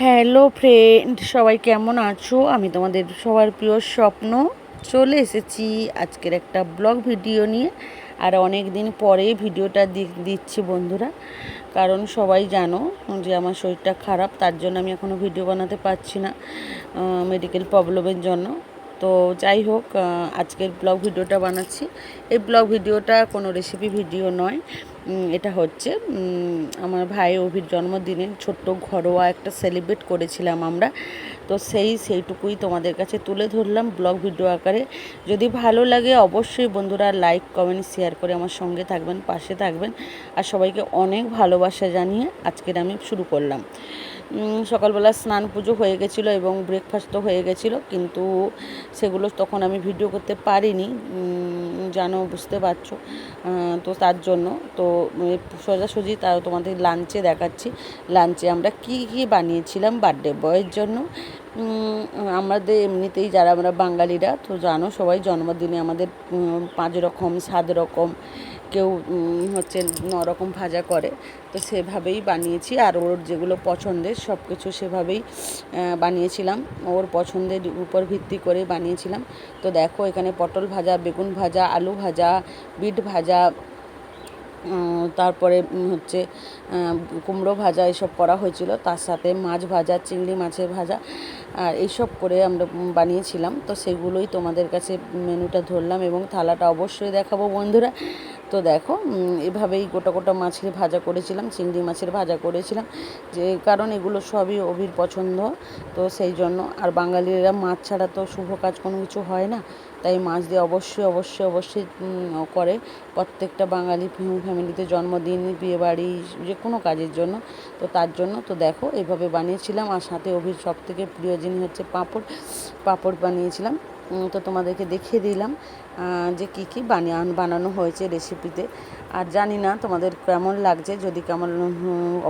Hello friend সবাই কেমন আছো? আমি তোমাদের সবার প্রিয় স্বপ্ন চলে এসেছি আজকের একটা ব্লগ ভিডিও নিয়ে। আর অনেক দিন পরে ভিডিওটা দিচ্ছি বন্ধুরা। কারণ সবাই জানো যে আমার শরীরটা খারাপ, তার জন্য আমি এখনও ভিডিও বানাতে পারছি না মেডিকেল প্রবলেমের জন্য। তো যাই হোক আজকের ব্লগ ভিডিওটা বানাচ্ছি। এই ব্লগ ভিডিওটা কোনো রেসিপি ভিডিও নয়। এটা হচ্ছে আমার ভাই অভির জন্মদিনে ছোট্ট ঘরোয়া একটা সেলিব্রেট করেছিলাম আমরা। তো সেই, সেইটুকুই তোমাদের কাছে তুলে ধরলাম ব্লগ ভিডিও আকারে। যদি ভালো লাগে অবশ্যই বন্ধুরা লাইক কমেন্ট শেয়ার করে আমার সঙ্গে থাকবেন, পাশে থাকবেন। আর সবাইকে অনেক ভালোবাসা জানিয়ে আজকের আমি শুরু করলাম। সকালবেলা স্নান পুজো হয়ে গেছিল এবং ব্রেকফাস্ট তো হয়ে গেছিল, কিন্তু সেগুলো তখন আমি ভিডিও করতে পারিনি। জানো বুঝতে পারছ তো তার জন্য। তো সোজাসুজি তাও তোমাদের লাঞ্চে দেখাচ্ছি। লাঞ্চে আমরা কি কি বানিয়েছিলাম বার্থডে বয়ের জন্য? আমাদের এমনিতেই যারা আমরা বাঙালিরা, তো জানো সবাই জন্মদিনে আমাদের পাঁচ রকম, সাত রকম, কেউ হচ্ছে ন রকম ভাজা করে। তো সেভাবেই বানিয়েছি, আর ওর যেগুলো পছন্দের সব কিছু সেভাবেই বানিয়েছিলাম। ওর পছন্দের উপর ভিত্তি করে বানিয়েছিলাম। তো দেখো এখানে পটল ভাজা, বেগুন ভাজা, আলু ভাজা, বিট ভাজা তারপরে হচ্ছে কুমড়ো ভাজা এসব করা হয়েছিল। তার সাথে মাছ ভাজা, চিংড়ি মাছের ভাজা, আর এইসব করে আমরা বানিয়েছিলাম। তো সেগুলোই তোমাদের কাছে মেনুটা ধরলাম এবং থালাটা অবশ্যই দেখাবো বন্ধুরা। তো দেখো এভাবেই গোটা গোটা মাছের ভাজা করেছিলাম, চিংড়ি মাছের ভাজা করেছিলাম। যে কারণ এগুলো সবই অভির পছন্দ, তো সেই জন্য। আর বাঙালিরা মাছ ছাড়া তো শুভ কাজ কোনো কিছু হয় না। তাই মাছ দিয়ে অবশ্যই অবশ্যই অবশ্যই করে। প্রত্যেকটা বাঙালি ফ্যামিলিতে জন্মদিন, বিয়েবাড়ি, যে কোনো কাজের জন্য। তো তার জন্য তো দেখো এইভাবে বানিয়েছিলাম। আর সাথে অভির সব থেকে প্রিয় জিনিস হচ্ছে পাঁপড়। পাঁপড় বানিয়েছিলাম। তো তোমাদেরকে দেখিয়ে দিলাম যে কি কী বানিয়ে বানানো হয়েছে রেসিপিতে আর জানি না তোমাদের কেমন লাগছে, যদি কেমন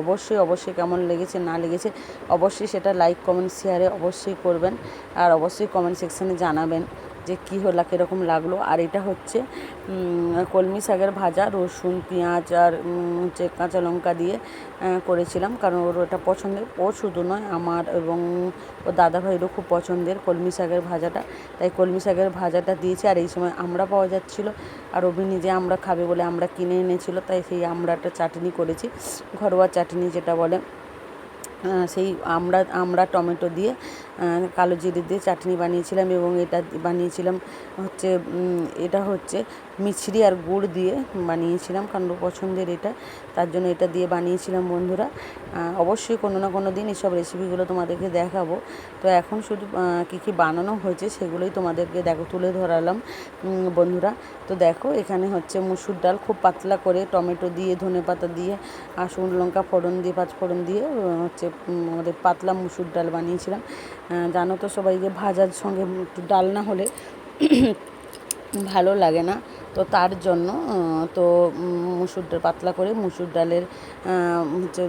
অবশ্যই অবশ্যই কেমন লেগেছে, না লেগেছে, অবশ্যই সেটা লাইক কমেন্ট শেয়ারে অবশ্যই করবেন। আর অবশ্যই কমেন্ট সেকশানে জানাবেন। যে কী হলো, কীরকম লাগল। আর এটা হচ্ছে কলমি শাকের ভাজা, রসুন, পেঁয়াজ আর হচ্ছে কাঁচা লঙ্কা দিয়ে করেছিলাম। কারণ ওর ওটা পছন্দের। ও শুধু নয়, আমার এবং ও দাদা ভাইয়েরও খুব পছন্দের কলমি শাকের ভাজাটা। তাই কলমি শাকের ভাজাটা দিয়েছি। আর এই সময় আমরা পাওয়া যাচ্ছিল। আর অভি নিজে আমরা খাবে বলে আমরা কিনে এনেছিল। তাই সেই আমড়াটা চাটনি করেছি। ঘরোয়া চাটনি যেটা বলে। সেই আমরা আমরা টমেটো দিয়ে কালো জিরে দিয়ে চাটনি বানিয়েছিলাম এবং এটা বানিয়েছিলাম হচ্ছে এটা হচ্ছে মিছরি আর গুড় দিয়ে বানিয়েছিলাম কারণ পছন্দের এটা। তার জন্য এটা দিয়ে বানিয়েছিলাম বন্ধুরা। অবশ্যই কোনো না কোনো দিন এসব রেসিপিগুলো তোমাদেরকে দেখাবো। তো এখন শুধু কী কী বানানো হয়েছে সেগুলোই তোমাদেরকে দেখো, তুলে ধরালাম বন্ধুরা। তো দেখো, এখানে হচ্ছে মুসুর ডাল খুব পাতলা করে টমেটো দিয়ে ধনে পাতা দিয়ে আর শুকনো লঙ্কা ফোড়ন দিয়ে পাঁচ ফোড়ন দিয়ে হচ্ছে আমাদের পাতলা মুসুর ডাল বানিয়েছিলাম। জানো তো সবাই যে ভাজার সঙ্গে একটু ডাল না হলে ভালো লাগে না। তো তার জন্য তো মুসুর ডাল, পাতলা করে মুসুর ডালের হচ্ছে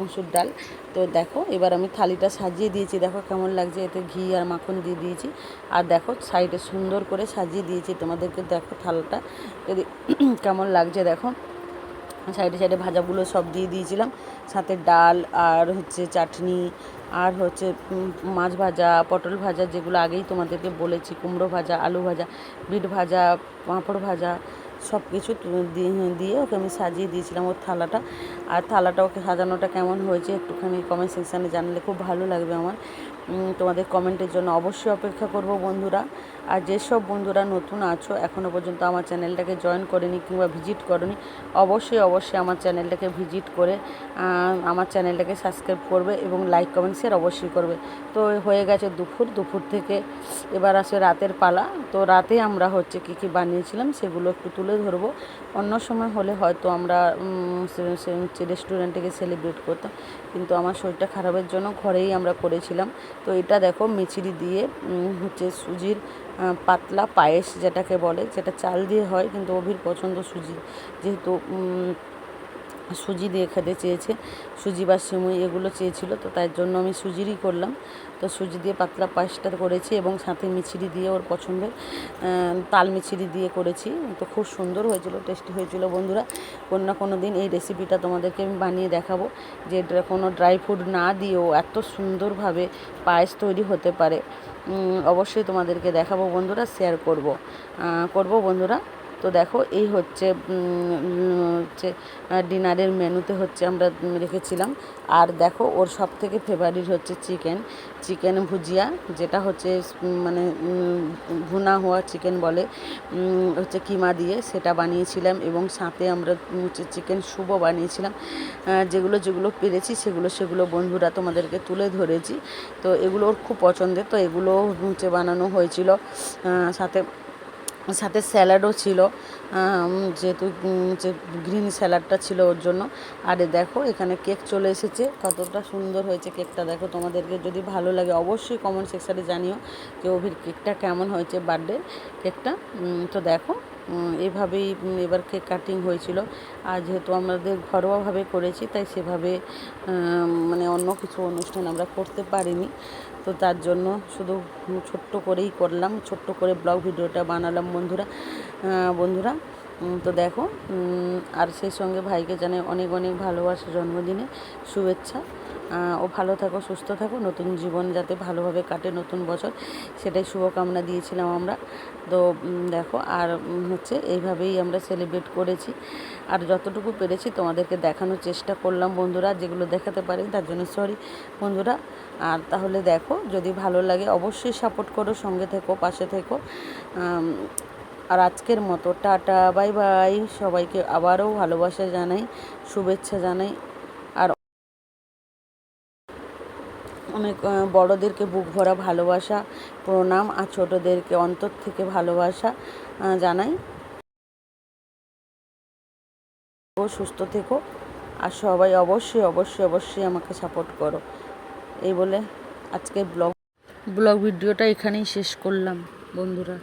মুসুর ডাল। তো দেখো, এবার আমি থালিটা সাজিয়ে দিয়েছি। দেখো কেমন লাগছে, এতে ঘি আর মাখন দিয়ে দিয়েছি। আর দেখো, সাইডে সুন্দর করে সাজিয়ে দিয়েছি। তোমাদেরকে দেখো থালাটা যদি কেমন লাগছে, দেখো। সাইডে সাইডে ভাজাগুলো সব দিয়ে দিয়েছিলাম। সাথে ডাল আর হচ্ছে চাটনি আর হচ্ছে মাছ ভাজা, পটল ভাজা যেগুলো আগেই তোমাদেরকে বলেছি, কুমড়ো ভাজা, আলু ভাজা, বিট ভাজা, পাঁপড় ভাজা সব কিছু দিয়ে ওকে আমি সাজিয়ে দিয়েছিলাম ওর থালাটা। আর থালাটা ওকে সাজানোটা কেমন হয়েছে একটুখানি কমেন্ট সেকশানে জানালে খুব ভালো লাগবে আমার। তোমাদের কমেন্টের জন্য অবশ্যই অপেক্ষা করব বন্ধুরা। আর যেসব বন্ধুরা নতুন আছো এখনও পর্যন্ত আমার চ্যানেলটাকে জয়েন করেনি কিংবা ভিজিট করনি, অবশ্যই অবশ্যই আমার চ্যানেলটাকে ভিজিট করে আমার চ্যানেলটাকে সাবস্ক্রাইব করবে এবং লাইক, কমেন্ট, শেয়ার অবশ্যই করবে। তো হয়ে গেছে দুপুর দুপুর থেকে এবার আসে রাতের পালা। তো রাতে আমরা হচ্ছে কী কী বানিয়েছিলাম সেগুলো একটু তুলে ধরবো। অন্য সময় হলে হয়তো আমরা রেস্টুরেন্টে সেলিব্রেট করতাম। কিন্তু আমার শরীরটা খারাপের জন্য ঘরেই আমরা করেছিলাম। তো এটা দেখো মিচিরি দিয়ে হচ্ছে সুজির পাতলা পায়েস যেটাকে বলে যেটা চাল দিয়ে হয় কিন্তু অভির পছন্দ সুজি। যেহেতু সুজি দিয়ে খেতে চেয়েছে। সুজি বা সিমুই এগুলো চেয়েছিল, তো তাই জন্য আমি সুজিরই করলাম। তো সুজি দিয়ে পাতলা পায়েসটা করেছি এবং সাথে মিছরি দিয়ে ওর পছন্দের তাল মিছরি দিয়ে করেছি। তো খুব সুন্দর হয়েছিল টেস্টি হয়েছিল বন্ধুরা। কোনো না কোনো দিন এই রেসিপিটা তোমাদেরকে আমি বানিয়ে দেখাবো, যে কোনো ড্রাই ফ্রুট না দিয়েও এত সুন্দরভাবে পায়েস তৈরি হতে পারে। অবশ্যই তোমাদেরকে দেখাবো বন্ধুরা শেয়ার করব। করব বন্ধুরা। তো দেখো, এই হচ্ছে হচ্ছে ডিনারের মেনুতে হচ্ছে আমরা রেখেছিলাম। আর দেখো, ওর সব থেকে ফেভারিট হচ্ছে চিকেন চিকেন ভুজিয়া, যেটা হচ্ছে মানে ভুনা হওয়া চিকেন বলে। হচ্ছে কিমা দিয়ে সেটা বানিয়েছিলাম এবং সাথে আমরা হচ্ছে চিকেন স্যুপও বানিয়েছিলাম। যেগুলো যেগুলো পেরেছি সেগুলো সেগুলো বন্ধুরা তোমাদেরকে তুলে ধরেছি। তো এগুলো ওর খুব পছন্দের, তো এগুলো হচ্ছে বানানো হয়েছিল। সাথে সাথে স্যালাডও ছিল যেহেতু যে গ্রিন স্যালাডটা ছিল ওর জন্য। আর দেখো, এখানে কেক চলে এসেছে। কতটা সুন্দর হয়েছে কেকটা। দেখো, তোমাদেরকে যদি ভালো লাগে অবশ্যই কমেন্ট সেকশানে জানিও যে অভির কেকটা কেমন হয়েছে বার্থডে কেকটা। তো দেখো এভাবেই এবার কেক কাটিং হয়েছিল। আর যেহেতু আমাদের ঘরোয়াভাবে করেছি, তাই সেভাবে মানে অন্য কিছু অনুষ্ঠান আমরা করতে পারিনি। তো তার জন্য শুধু ছোট্ট করেই করলাম ছোট্ট করে ব্লগ ভিডিওটা বানালাম বন্ধুরা। বন্ধুরা তো দেখো আর সেই সঙ্গে ভাইকে জানাই অনেক অনেক ভালোবাসা জন্মদিনে শুভেচ্ছা। ও ভালো থাকো, সুস্থ থাকো, নতুন জীবন যাতে ভালোভাবে কাটে নতুন বছর, সেটাই শুভকামনা দিয়েছিলাম আমরা। তো দেখো, আর হচ্ছে এইভাবেই আমরা সেলিব্রেট করেছি। আর যতটুকু পেরেছি তোমাদেরকে দেখানোর চেষ্টা করলাম বন্ধুরা, যেগুলো দেখাতে পারি তার জন্য সরি বন্ধুরা। আর তাহলে দেখো, যদি ভালো লাগে অবশ্যই সাপোর্ট করো, সঙ্গে থেকো, পাশে থেকো। আর আজকের মতো, টাটা, বাই বাই। সবাইকে আবারও ভালোবাসা জানাই, শুভেচ্ছা জানাই। আর অনেক বড়োদেরকে বুক ভরা ভালোবাসা, প্রণাম, আর ছোটোদেরকে অন্তর থেকে ভালোবাসা জানাই। সুস্থ থেকো, আর সবাই অবশ্যই অবশ্যই অবশ্যই আমাকে সাপোর্ট করো। এই বলে আজকে ব্লগ ব্লগ ভিডিওটা এখানেই শেষ করলাম, বন্ধুরা।